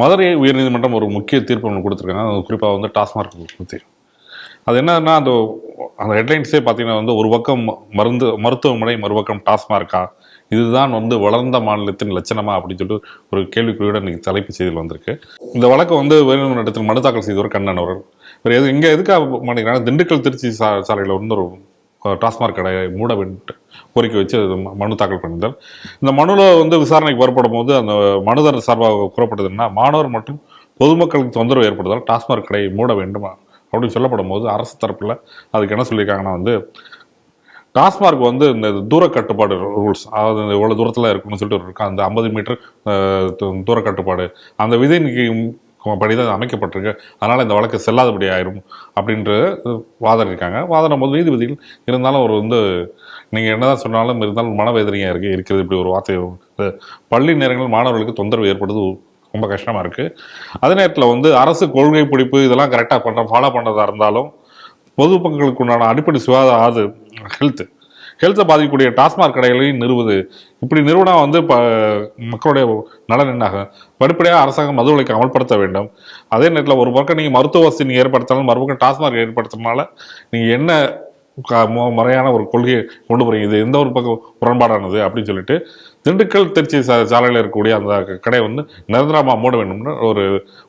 மதுரை உயர்நீதிமன்றம் ஒரு முக்கிய தீர்ப்பு ஒன்று கொடுத்துருக்காங்க குறிப்பாக வந்து டாஸ்மார்க் பற்றி அது என்னன்னா அந்த அந்த ஹெட்லைன்ஸே பார்த்தீங்கன்னா வந்து ஒரு பக்கம் மருந்து மருத்துவமனை மறுபக்கம் டாஸ்மார்க்கா? இதுதான் வந்து வளர்ந்த மாநிலத்தின் லட்சணமா அப்படின்னு சொல்லிட்டு ஒரு கேள்விக்குறியோட இன்னைக்கு தலைப்பு செய்தியில் வந்திருக்கு. இந்த வழக்கு வந்து உயர்நீதிமன்றத்தில் மனு தாக்கல் செய்தவர் கண்ணன் அவர்கள். இவர் எது இங்கே எதுக்காக மாட்டேங்கிறாங்க திண்டுக்கல் திருச்சி சா சாலையில் வந்து ஒரு டாஸ்மாக் கடையை மூட வேண்டும் கோரிக்கை வச்சு ம- மனு தாக்கல் பண்ணியிருந்தார். இந்த மனுவில் வந்து விசாரணைக்கு வரப்படும் போது அந்த மனுதாரர் சார்பாக கூறப்பட்டதுன்னா மாணவர் மற்றும் பொதுமக்களுக்கு தொந்தரவு ஏற்படுதால் டாஸ்மாக் கடையை மூட வேண்டுமா அப்படின்னு சொல்லப்படும் போது அரசு தரப்பில் அதுக்கு என்ன சொல்லியிருக்காங்கன்னா வந்து டாஸ்மார்க் வந்து இந்த தூர கட்டுப்பாடு ரூல்ஸ் அதாவது இந்த இவ்வளோ தூரத்தில் இருக்குன்னு சொல்லிட்டு இருக்கா அந்த ஐம்பது மீட்டர் தூர கட்டுப்பாடு அந்த விதிக்கு படி தான் அமைக்கப்பட்டிருக்கு. அதனால் இந்த வழக்கு செல்லாதபடி ஆயிரும் அப்படின்ற வாதிருக்காங்க வாதம் போது நீதிபதிகள் இருந்தாலும் ஒரு வந்து நீங்கள் என்னதான் சொன்னாலும் இருந்தாலும் மனவேதனையாக இருக்குது இருக்கிறது இப்படி ஒரு வார்த்தை. பள்ளி நேரங்களில் மாணவர்களுக்கு தொந்தரவு ஏற்படுது ரொம்ப கஷ்டமாக இருக்குது அதே நேரத்தில் வந்து அரசு கொள்கை பிடிப்பு இதெல்லாம் கரெக்டாக பண்ணுற ஃபாலோ பண்ணுறதா இருந்தாலும் பொதுமக்களுக்கு உண்டான அடிப்படை சுகாதார அது ஹெல்த்து ஹெல்த்தை பாதிக்கக்கூடிய டாஸ்மாக் கடைகளையும் நிறுவுது. இப்படி நிறுவனா வந்து இப்போ மக்களுடைய நலன் என்னாக படிப்படியாக அரசாங்கம் மது விலக்கை அமல்படுத்த வேண்டும். அதே நேரத்தில் ஒரு பக்கம் நீங்கள் மருத்துவ வசதி நீங்கள் ஏற்படுத்தினாலும் மறுபக்கம் டாஸ்மாக் ஏற்படுத்தினால நீங்கள் என்ன முறையான ஒரு கொள்கையை கொண்டு போகிறீங்க இது எந்த ஒரு பக்கம் முரண்பாடானது அப்படின்னு சொல்லிட்டு திண்டுக்கல் திருச்சி சாலையில் இருக்கக்கூடிய அந்த கடையை வந்து நிரந்தரமாக மூட வேண்டும்னு ஒரு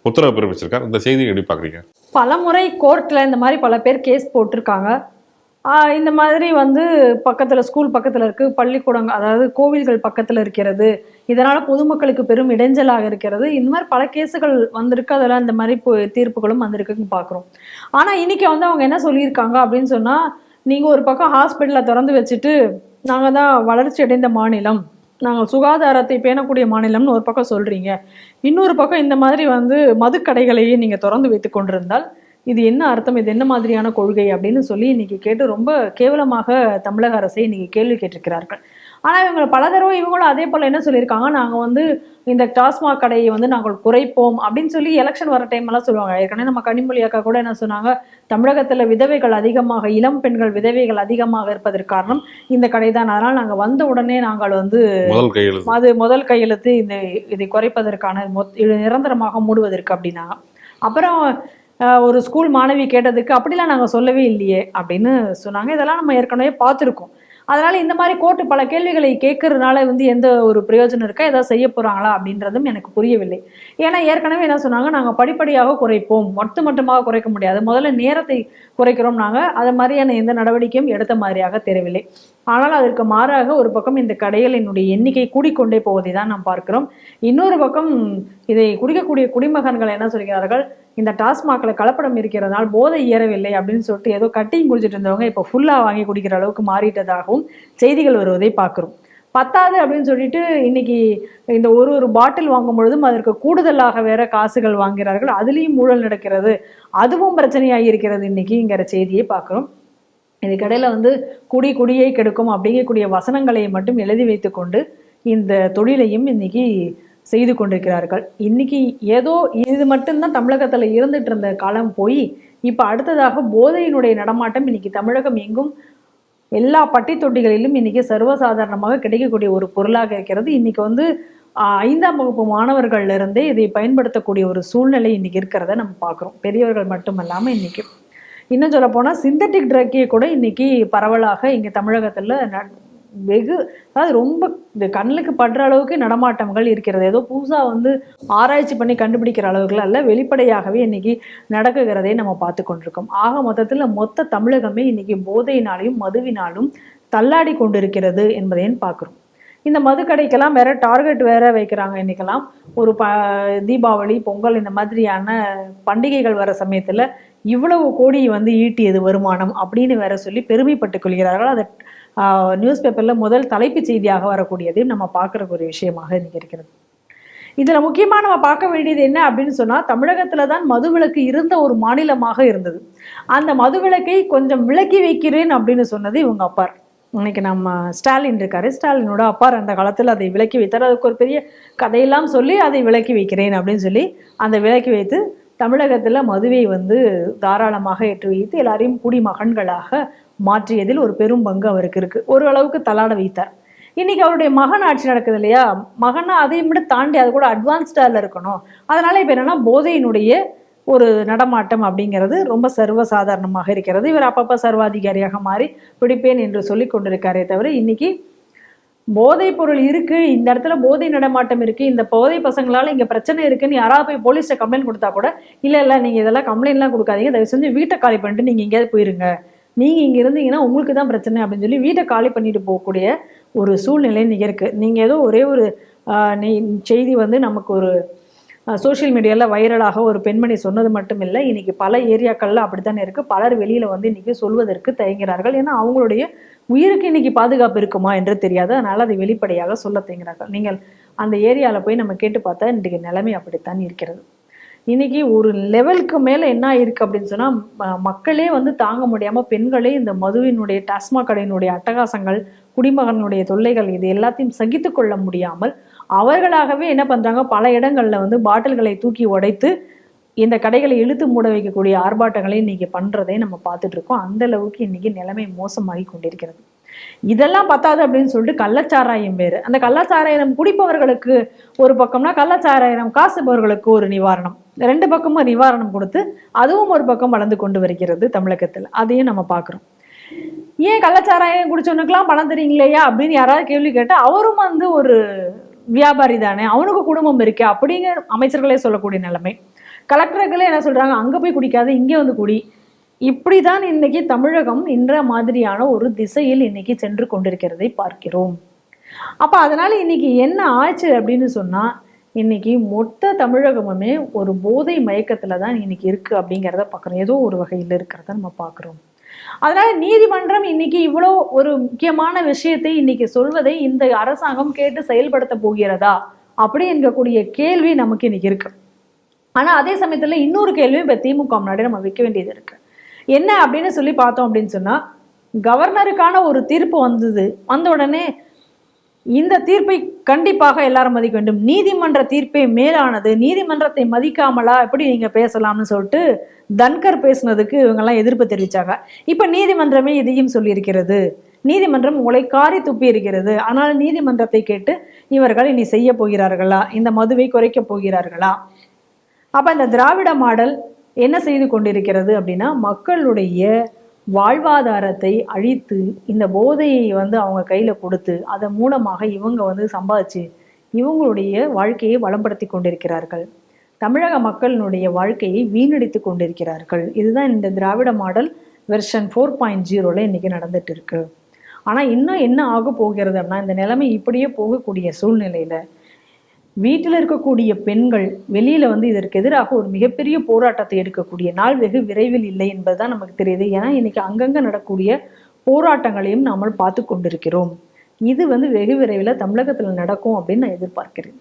உத்தரவு பிறப்பிச்சிருக்காரு. இந்த செய்தியை எப்படி பார்க்குறீங்க? பல முறை கோர்ட்டில் இந்த மாதிரி பல பேர் கேஸ் போட்டிருக்காங்க. இந்த மாதிரி வந்து பக்கத்தில் ஸ்கூல் பக்கத்தில் இருக்குது பள்ளிக்கூடங்கள் அதாவது கோவில்கள் பக்கத்தில் இருக்கிறது. இதனால் பொதுமக்களுக்கு பெரும் இடைஞ்சலாக இருக்கிறது. இந்த மாதிரி பல கேஸுகள் வந்திருக்கு. அதெல்லாம் இந்த மாதிரி தீர்ப்புகளும் வந்திருக்குன்னு பார்க்குறோம் ஆனால் இன்னைக்கு வந்து அவங்க என்ன சொல்லியிருக்காங்க அப்படின்னு சொன்னால் நீங்கள் ஒரு பக்கம் ஹாஸ்பிட்டலை திறந்து வச்சுட்டு நாங்கள் தான் வளர்ச்சி அடைந்த மாநிலம். நாங்கள் சுகாதாரத்தை பேணக்கூடிய மாநிலம்னு ஒரு பக்கம் சொல்கிறீங்க இன்னொரு பக்கம் இந்த மாதிரி வந்து மதுக்கடைகளையே நீங்கள் திறந்து வைத்து கொண்டிருந்தால் இது என்ன அர்த்தம்? இது என்ன மாதிரியான கொள்கை? அப்படின்னு சொல்லி இன்னைக்கு கேட்டு ரொம்ப கேவலமாக தமிழக அரசை இன்னைக்கு கேள்வி கேட்டிருக்கிறார்கள். ஆனால் இவங்க பல தடவை இவங்களும் அதே போல் என்ன சொல்லியிருக்காங்க? நாங்கள் வந்து இந்த டாஸ்மாக் கடையை வந்து நாங்கள் குறைப்போம் அப்படின்னு சொல்லி எலெக்ஷன் வர டைம் எல்லாம் சொல்லுவாங்க. ஏற்கனவே நம்ம கனிமொழி அக்கா கூட என்ன சொன்னாங்க? தமிழகத்தில் விதவைகள் அதிகமாக இளம் பெண்கள் விதவைகள் அதிகமாக இருப்பதற்கு காரணம் இந்த கடை தான். அதனால் நாங்கள் வந்த உடனே நாங்கள் வந்து அது முதல் கையெழுத்து இந்த இதை குறைப்பதற்கான நிரந்தரமாக மூடுவதற்கு அப்படின்னாங்க. அப்புறம் ஒரு ஸ்கூல் மாணவி கேட்டதுக்கு அப்படிலாம் நாங்கள் சொல்லவே இல்லையே அப்படின்னு சொன்னாங்க. இதெல்லாம் நம்ம ஏற்கனவே பார்த்துருக்கோம். அதனால் இந்த மாதிரி கோர்ட்டு பல கேள்விகளை கேட்கறதுனால வந்து எந்த ஒரு பிரயோஜனம் இருக்கா? ஏதாவது செய்ய போகிறாங்களா அப்படின்றதும் எனக்கு புரியவில்லை. ஏன்னா ஏற்கனவே என்ன சொன்னாங்க? நாங்கள் படிப்படியாக குறைப்போம். மொத்த மட்டுமாக குறைக்க முடியாது. முதல்ல நேரத்தை குறைக்கிறோம் நாங்கள் அது மாதிரியான எந்த நடவடிக்கையும் எடுத்த மாதிரியாக தெரியவில்லை. ஆனால் அதற்கு மாறாக ஒரு பக்கம் இந்த கடைகளினுடைய எண்ணிக்கை கூடிக்கொண்டே போவதை தான் நாம் பார்க்கிறோம். இன்னொரு பக்கம் இதை குடிக்கக்கூடிய குடிமகன்கள் என்ன சொல்கிறார்கள்? இந்த டாஸ்மாகில் கலப்படம் இருக்கிறதுனால் போதை ஏறவில்லை அப்படின்னு சொல்லிட்டு ஏதோ கட்டிங் குடிச்சிட்டு இருந்தவங்க இப்போ ஃபுல்லாக வாங்கி குடிக்கிற அளவுக்கு மாறிட்டதாகவும் செய்திகள் வருவதை பார்க்குறோம். பத்தாது அப்படின்னு சொல்லிட்டு இன்னைக்கு இந்த ஒரு ஒரு பாட்டில் வாங்கும் பொழுதும் அதற்கு கூடுதலாக வேற காசுகள் வாங்குகிறார்கள். அதுலேயும் ஊழல் நடக்கிறது. அதுவும் பிரச்சனையாக இருக்கிறது இன்னைக்குங்கிற செய்தியை பார்க்குறோம். இதுக்கடையில் வந்து குடி குடியை கெடுக்கும் அப்படிங்கக்கூடிய வசனங்களை மட்டும் எழுதி வைத்துக்கொண்டு இந்த தொழிலையும் இன்னைக்கு செய்து கொண்டிருக்கிறார்கள். இன்னைக்கு ஏதோ இது மட்டும்தான் தமிழகத்தில் இருந்துட்டு இருந்த காலம் போய் இப்போ அடுத்ததாக போதையினுடைய நடமாட்டம் இன்னைக்கு தமிழகம் எங்கும் எல்லா பட்டி தொட்டிகளிலும் இன்னைக்கு சர்வசாதாரணமாக கிடைக்கக்கூடிய ஒரு பொருளாக இருக்கிறது. இன்னைக்கு வந்து ஐந்தாம் வகுப்பு மாணவர்கள்ல இருந்தே இதை பயன்படுத்தக்கூடிய ஒரு சூழ்நிலை இன்னைக்கு இருக்கிறத நம்ம பார்க்குறோம். பெரியவர்கள் மட்டுமல்லாமல் இன்னைக்கு. இன்னும் சொல்ல போனால் சிந்தட்டிக் ட்ரக்கே கூட இன்னைக்கு பரவலாக இங்கே தமிழகத்தில் வெகு அதாவது ரொம்ப இந்த கண்ணுக்கு படுற அளவுக்கு நடமாட்டங்கள் இருக்கிறது. ஏதோ புதுசாக வந்து ஆராய்ச்சி பண்ணி கண்டுபிடிக்கிற அளவுக்குலாம் இல்லை வெளிப்படையாகவே இன்னைக்கு நடக்குகிறதே நம்ம பார்த்து கொண்டிருக்கோம். ஆக மொத்தத்தில் மொத்த தமிழகமே இன்னைக்கு போதையினாலையும் மதுவினாலும் தள்ளாடி கொண்டிருக்கிறது என்பதையும் பார்க்குறோம். இந்த மதுக்கடைக்கெல்லாம் வேற டார்கெட் வேற வைக்கிறாங்க இன்னைக்கெல்லாம். ஒரு ப தீபாவளி பொங்கல் இந்த மாதிரியான பண்டிகைகள் வர சமயத்தில் இவ்வளவு கோடி வந்து ஈட்டியது வருமானம் அப்படின்னு வேற சொல்லி பெருமைப்பட்டுக் கொள்கிறார்கள். அதை நியூஸ் பேப்பரில் முதல் தலைப்புச் செய்தியாக வரக்கூடியதையும் நம்ம பார்க்குற ஒரு விஷயமாக இன்னைக்கு இருக்கிறது. இதில் முக்கியமாக நம்ம பார்க்க வேண்டியது என்ன அப்படின்னு சொன்னால் தமிழகத்தில் தான் மதுவிலக்கு இருந்த ஒரு மாநிலமாக இருந்தது. அந்த மதுவிலக்கை கொஞ்சம் விலக்கி வைக்கிறேன் அப்படின்னு சொன்னது இவங்க அப்பார். இன்னைக்கு நம்ம ஸ்டாலின் இருக்காரு. ஸ்டாலினோட அப்பார் அந்த காலத்தில் அதை விலக்கி வைத்தார். அதுக்கு ஒரு பெரிய கதையெல்லாம் சொல்லி அதை விலக்கி வைக்கிறேன் அப்படின்னு சொல்லி அந்த விலக்கி வைத்து தமிழகத்தில் மதுவை வந்து தாராளமாக ஏற்றி வைத்து எல்லாரையும் குடிமகன்களாக மாற்றியதில் ஒரு பெரும் பங்கு அவருக்கு இருக்கு. ஓரளவுக்கு தலாட வைத்தார். இன்னைக்கு அவருடைய மகன் ஆட்சி நடக்குது இல்லையா? மகனா அதையும் விட தாண்டி அது கூட அட்வான்ஸ்டால இருக்கணும். அதனால இப்போ என்னன்னா போதையினுடைய ஒரு நடமாட்டம் அப்படிங்கிறது ரொம்ப சர்வசாதாரணமாக இருக்கிறது. இவர் அப்பப்போ சர்வாதிகாரியாக மாறி பிடிப்பேன் என்று சொல்லி கொண்டிருக்காரே தவிர இன்னைக்கு போதைப் பொருள் இருக்கு இந்த இடத்துல போதை நடமாட்டம் இருக்கு இந்த போதை பசங்களால இங்க பிரச்சனை இருக்குன்னு யாராவது போய் போலீஸ்ல கம்ப்ளைண்ட் கொடுத்தா கூட இல்ல இல்ல நீங்க இதெல்லாம் கம்ப்ளைண்ட்லாம் கொடுக்காதீங்க. தயவு செஞ்சு வீட்டை காலி பண்ணிட்டு நீங்க எங்கேயாவது போயிருங்க. நீங்கள் இங்கே இருந்தீங்கன்னா உங்களுக்கு தான் பிரச்சனை அப்படின்னு சொல்லி வீட்டை காலி பண்ணிட்டு போகக்கூடிய ஒரு சூழ்நிலை நீங்கள் இருக்குது நீங்கள் ஏதோ ஒரே ஒரு செய்தி வந்து நமக்கு ஒரு சோஷியல் மீடியாவில் வைரலாக ஒரு பெண்மணி சொன்னது மட்டும் இல்லை இன்னைக்கு பல ஏரியாக்கள்ல அப்படித்தானே இருக்கு. பலர் வெளியில் வந்து இன்றைக்கி சொல்வதற்கு தயங்குகிறார்கள். ஏன்னா அவங்களுடைய உயிருக்கு இன்னைக்கு பாதுகாப்பு இருக்குமா என்று தெரியாது. அதனால் அதை வெளிப்படையாக சொல்ல தயங்குகிறார்கள். நீங்கள் அந்த ஏரியாவில் போய் நம்ம கேட்டு பார்த்தா இன்றைக்கு நிலைமை அப்படித்தான் இருக்கிறது. இன்னைக்கு ஒரு லெவலுக்கு மேல என்ன இருக்கு அப்படின்னு சொன்னா மக்களே வந்து தாங்க முடியாம பெண்களே இந்த மதுவினுடைய டாஸ்மாக் கடையினுடைய அட்டகாசங்கள் குடிமகனுடைய தொல்லைகள் இது எல்லாத்தையும் சகித்து கொள்ள முடியாமல் அவர்களாகவே என்ன பண்றாங்க? பல இடங்கள்ல வந்து பாட்டில்களை தூக்கி உடைத்து இந்த கடைகளை இழுத்து மூட வைக்கக்கூடிய ஆர்ப்பாட்டங்களை இன்னைக்கு பண்றதை நம்ம பார்த்துட்டு இருக்கோம். அந்த அளவுக்கு இன்னைக்கு நிலைமை மோசமாகி கொண்டிருக்கிறது. இதெல்லாம் பத்தாது அப்படின்னு சொல்லிட்டு கள்ளச்சாராயம் வேறு. அந்த கள்ளச்சாராயம் குடிப்பவர்களுக்கு ஒரு பக்கம்னா கள்ளச்சாராயம் காசுபவர்களுக்கு ஒரு நிவாரணம். ரெண்டு பக்கமும் நிவாரணம் கொடுத்து அதுவும் ஒரு பக்கம் வளர்ந்து கொண்டு வருகிறது தமிழகத்தில். அதையும் நம்ம பார்க்குறோம். ஏன் கள்ளச்சாராயம் குடிச்சவனுக்கெல்லாம் பணம் தரீங்களேயா அப்படின்னு யாராவது கேள்வி கேட்டால் அவரும் வந்து ஒரு வியாபாரி தானே அவனுக்கு குடும்பம் இருக்கு அப்படிங்கிற அமைச்சர்களே சொல்லக்கூடிய நிலைமை. கலெக்டர்களே என்ன சொல்றாங்க? அங்க போய் குடிக்காத இங்கே வந்து குடி. இப்படி தான் இன்னைக்கு தமிழகம் என்ற மாதிரியான ஒரு திசையில் இன்னைக்கு சென்று கொண்டிருக்கிறதை பார்க்கிறோம். அப்போ அதனால இன்னைக்கு என்ன ஆச்சு அப்படின்னு சொன்னால் இன்னைக்கு மொத்த தமிழகமுமே ஒரு போதை மயக்கத்தில் தான் இன்னைக்கு இருக்கு அப்படிங்கிறத பார்க்குறோம். ஏதோ ஒரு வகையில் இருக்கிறத நம்ம பார்க்குறோம். அதனால நீதிமன்றம் இன்னைக்கு இவ்வளோ ஒரு முக்கியமான விஷயத்தை இன்னைக்கு சொல்வதை இந்த அரசாங்கம் கேட்டு செயல்படுத்த போகிறதா அப்படி என்கக்கூடிய கேள்வி நமக்கு இன்னைக்கு இருக்கு. ஆனால் அதே சமயத்தில் இன்னொரு கேள்வியும் இப்போ திமுக முன்னாடி நம்ம வைக்க வேண்டியது இருக்குது என்ன அப்படின்னு சொல்லி பார்த்தோம் அப்படின்னு சொன்னால் கவர்னருக்கான ஒரு தீர்ப்பு வந்தது. வந்த உடனே இந்த தீர்ப்பை கண்டிப்பாக எல்லாரும் மதிக்க வேண்டும். நீதிமன்ற தீர்ப்பே மேலானது. நீதிமன்றத்தை மதிக்காமலா எப்படி நீங்கள் பேசலாம்னு சொல்லிட்டு தன்கர் பேசுனதுக்கு இவங்கெல்லாம் எதிர்ப்பு தெரிவித்தாங்க இப்போ நீதிமன்றமே இதையும் சொல்லியிருக்கிறது. நீதிமன்றம் உங்களை காரி துப்பி இருக்கிறது. ஆனால் நீதிமன்றத்தை கேட்டு இவர்கள் இனி செய்ய போகிறார்களா? இந்த மதுவை குறைக்க போகிறார்களா? அப்போ இந்த திராவிட மாடல் என்ன செய்து கொண்டிருக்கிறது அப்படின்னா மக்களுடைய வாழ்வாதாரத்தை அழித்து இந்த போதையை வந்து அவங்க கையில் கொடுத்து அதன் மூலமாக இவங்க வந்து சம்பாதிச்சு இவங்களுடைய வாழ்க்கையை வளம்படுத்தி கொண்டிருக்கிறார்கள். தமிழக மக்களினுடைய வாழ்க்கையை வீணடித்து கொண்டிருக்கிறார்கள். இதுதான் இந்த Dravida model version four point ஜீரோவில் இன்றைக்கி நடந்துட்டு இருக்கு. ஆனால் இன்னும் என்ன ஆக போகிறது அப்படின்னா இந்த நிலைமை இப்படியே போகக்கூடிய சூழ்நிலையில் வீட்டில் இருக்கக்கூடிய பெண்கள் வெளியில வந்து இதற்கு எதிராக ஒரு மிகப்பெரிய போராட்டத்தை எடுக்கக்கூடிய நாள் வெகு விரைவில் இல்லை என்பதுதான் நமக்கு தெரியுது. ஏன்னா இன்னைக்கு அங்கங்க நடக்கக்கூடிய போராட்டங்களையும் நாமல் பார்த்து கொண்டிருக்கிறோம். இது வந்து வெகு விரைவில் தமிழகத்தில் நடக்கும் அப்படின்னு நான் எதிர்பார்க்கிறேன்.